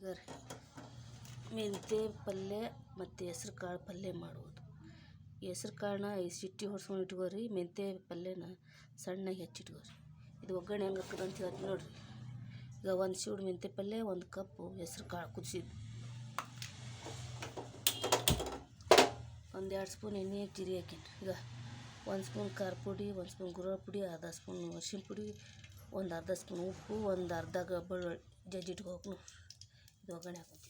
ಈಗ ಮೆಂತೆ ಮೆಂತ್ಯ ಪಲ್ಯ ಮತ್ತು ಹೆಸ್ರು ಕಾಳು ಪಲ್ಯ ಮಾಡುವುದು. ಹೆಸ್ರು ಕಾಳನ್ನ ಐದು ಸಿಟಿ ಹೊಡ್ಸ್ಕೊಂಡು ಇಟ್ಕೋರಿ, ಮೆಂತೆ ಪಲ್ಯನ ಸಣ್ಣಗೆ ಹೆಚ್ಚಿಟ್ಕೋರಿ ಇದು ಒಗ್ಗರಣೆ ಹೆಂಗೆ ಹಾಕೋದು ಅಂತ ಹೇಳ್ತೀನಿ ನೋಡಿರಿ. ಈಗ ಒಂದು ಸೂಡು ಮೆಂತೆ ಪಲ್ಯ ಒಂದು ಕಪ್ಪು ಹೆಸ್ರು ಕಾಳು ಕುದಿಸಿದ್ದು. ಒಂದು ಎರಡು ಸ್ಪೂನ್ ಎಣ್ಣೆ ಜೀರಿಗೆ ಹಾಕಿನಿ ಈಗ ಒಂದು ಸ್ಪೂನ್ ಖಾರ ಪುಡಿ, ಒಂದು ಸ್ಪೂನ್ ಗುರ ಪುಡಿ, ಅರ್ಧ ಸ್ಪೂನ್ ಅರ್ಶಿನ ಪುಡಿ, ಒಂದು ಅರ್ಧ ಸ್ಪೂನ್ ಉಪ್ಪು, ಒಂದು ಅರ್ಧ ಗಬ್ಬಳ್ಳಿ ಜಜ್ಜಿ ಇದು ಒಗ್ಗರಣೆ ಹಾಕ್ತೀವಿ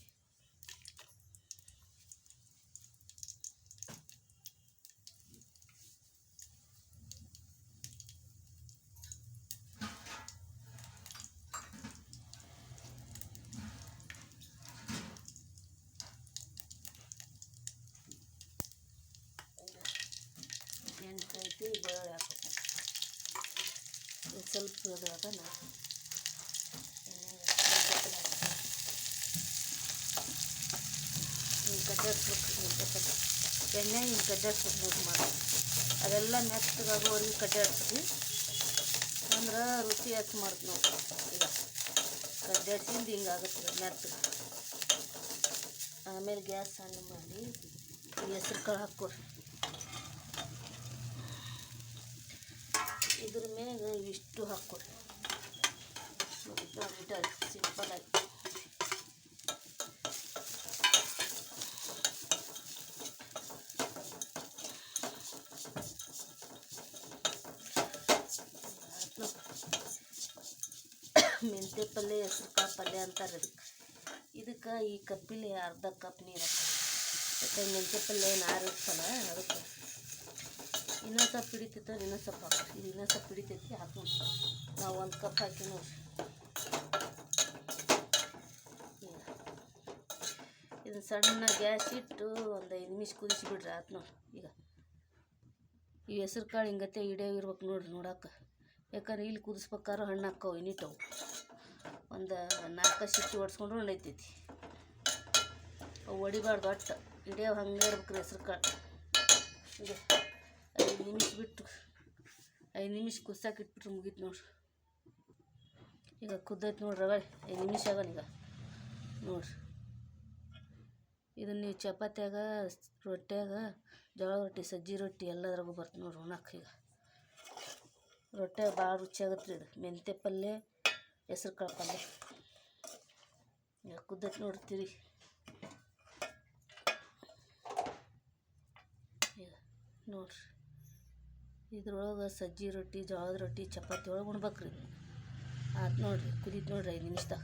ಎಣ್ಣೆ ಕಾಯ್ತಿ ಬೆಳ್ಳುಳ್ಳಿ ಹಾಕ್ಬೇಕು ಇದು ಸ್ವಲ್ಪ ಅದನ್ನ ಹಿಂಗೆ ಕಡ್ಡಾಡ್ಸ್ಬೇಕು ಪಲ್ಯ ಎಣ್ಣೆ ಹಿಂಗೆ ಕಡ್ಡಾಡ್ಸ್ಬೇಕು ಮಿಕ್ಸ್ ಮಾಡಿ ಅದೆಲ್ಲ ಮೆತ್ತಗಾಗೋವರೆಗೆ ಕಡ್ಡಾಡ್ತೀವಿ ಅಂದ್ರೆ ರುಚಿ ಹೆಚ್ಚು ಮಾಡ್ತೀವಿ ನಾವು ಈಗ ಕಡ್ಡಾಡ್ಸಿಂದು ಹಿಂಗೆ ಆಗುತ್ತೆ ಮೆತ್ತಗೆ ಆಮೇಲೆ ಗ್ಯಾಸ್ ಆನ್ ಮಾಡಿ ಹೆಸ್ರು ಕಾಳು ಹಾಕ್ಕೊರಿ ಇದ್ರ ಮೇಲೆ ಇಷ್ಟು ಹಾಕ್ಕೊಡಿ ಸಿಂಪಲ್ ಆಗಿ ಮೆಂತ್ಯ ಪಲ್ಯ, ಹೆಸ್ರು ಕಾಳು ಪಲ್ಯ ಅಂತಾರೆ ಇದಕ್ಕೆ ಇದಕ್ಕೆ ಈ ಕಪ್ಪಿಲಿ ಅರ್ಧ ಕಪ್ ನೀರು ಯಾಕಂದ್ರೆ ಮೆಂತ್ಯ ಪಲ್ಯ ನಾರು ಇರ್ತಲ್ಲ, ಅದಕ್ಕೆ. ಇನ್ನೊಂದು ಸ್ವಲ್ಪ ಹಿಡಿತೈತೆ ಇನ್ನೊಂದು ಸ್ವಲ್ಪ ಇದು ಇನ್ನೊಂದು ಸ್ವಲ್ಪ ಹಿಡಿತೈತಿ ಹಾಕಿ ನಾವು ಒಂದು ಕಪ್ ಹಾಕಿ ನೋಡ್ರಿ ಇದನ್ನು ಸಣ್ಣ ಗ್ಯಾಸ್ ಇಟ್ಟು ಒಂದು ಐದು ನಿಮಿಷ ಕುದಿಸಿಬಿಡ್ರಿ, ಆತು ನೋಡಿ. ಈಗ. ಈ ಹೆಸ್ರು ಕಾಳು ಹಿಂಗತ್ತೆ ಇಡೇ ಇರ್ಬೇಕು ನೋಡ್ರಿ ನೋಡಕ್ಕೆ ಯಾಕಂದ್ರೆ ಇಲ್ಲಿ ಕುದಿಸ್ಬೇಕಾದ್ರೆ ಹಣ್ಣು ಹಾಕೋ ಇನ್ನಿಟ್ಟವು ಒಂದು ನಾಲ್ಕು ಸಿಟ್ಟಿ ಒಡ್ಸ್ಕೊಂಡ್ರು ನಡೀತೈತಿ ಅವು ಒಡಿಬಾರ್ದು ಒಟ್ಟು ಹಿಡಿಯೋ ಹಂಗೆ ಇರ್ಬೇಕು ರೀ ಹೆಸ್ರು ಕಾಳು. ಈಗ ಐದು ನಿಮಿಷ ಬಿಟ್ಟು, ಐದು ನಿಮಿಷ ಕುದ್ಸಾಕ ಇಟ್ಬಿಟ್ರೆ ಮುಗೀತು ನೋಡ್ರಿ. ಈಗ ಕುದ್ದೈತೆ ನೋಡ್ರಿ ರವೆ, ಐದು ನಿಮಿಷ ಆಗಲ್ಲ ಈಗ. ನೋಡ್ರಿ. ಇದನ್ನು ನೀವು ಚಪಾತ್ಯಾಗ, ರೊಟ್ಟ್ಯಾಗ ಜೋಳ ರೊಟ್ಟಿ, ಸಜ್ಜಿ ರೊಟ್ಟಿ ಎಲ್ಲದ್ರಾಗೂ ಬರ್ತದೆ ನೋಡ್ರಿ ಉಣಕ್ಕೆ ಈಗ. ರೊಟ್ಯಾಗ ಭಾಳ ರುಚಿಯಾಗತ್ತೆ ರೀ ಇದು. ಮೆಂತ್ಯ ಪಲ್ಯ ಹೆಸ್ರು ಕಾಳು ಪಲ್ಯ ಕುದ್ದೈತೆ ನೋಡ್ತೀರಿ ನೋಡ್ರಿ. ಇದ್ರೊಳಗೆ ಸಜ್ಜಿ ರೊಟ್ಟಿ, ಜೋಳದ ರೊಟ್ಟಿ, ಚಪಾತಿ ಒಳಗೆ ಉಣ್ಬೇಕ್ರಿ. ಆತು ನೋಡಿರಿ, ಕುದೀತು ನೋಡ್ರಿ ಐದು ನಿಮಿಷದಾಗ.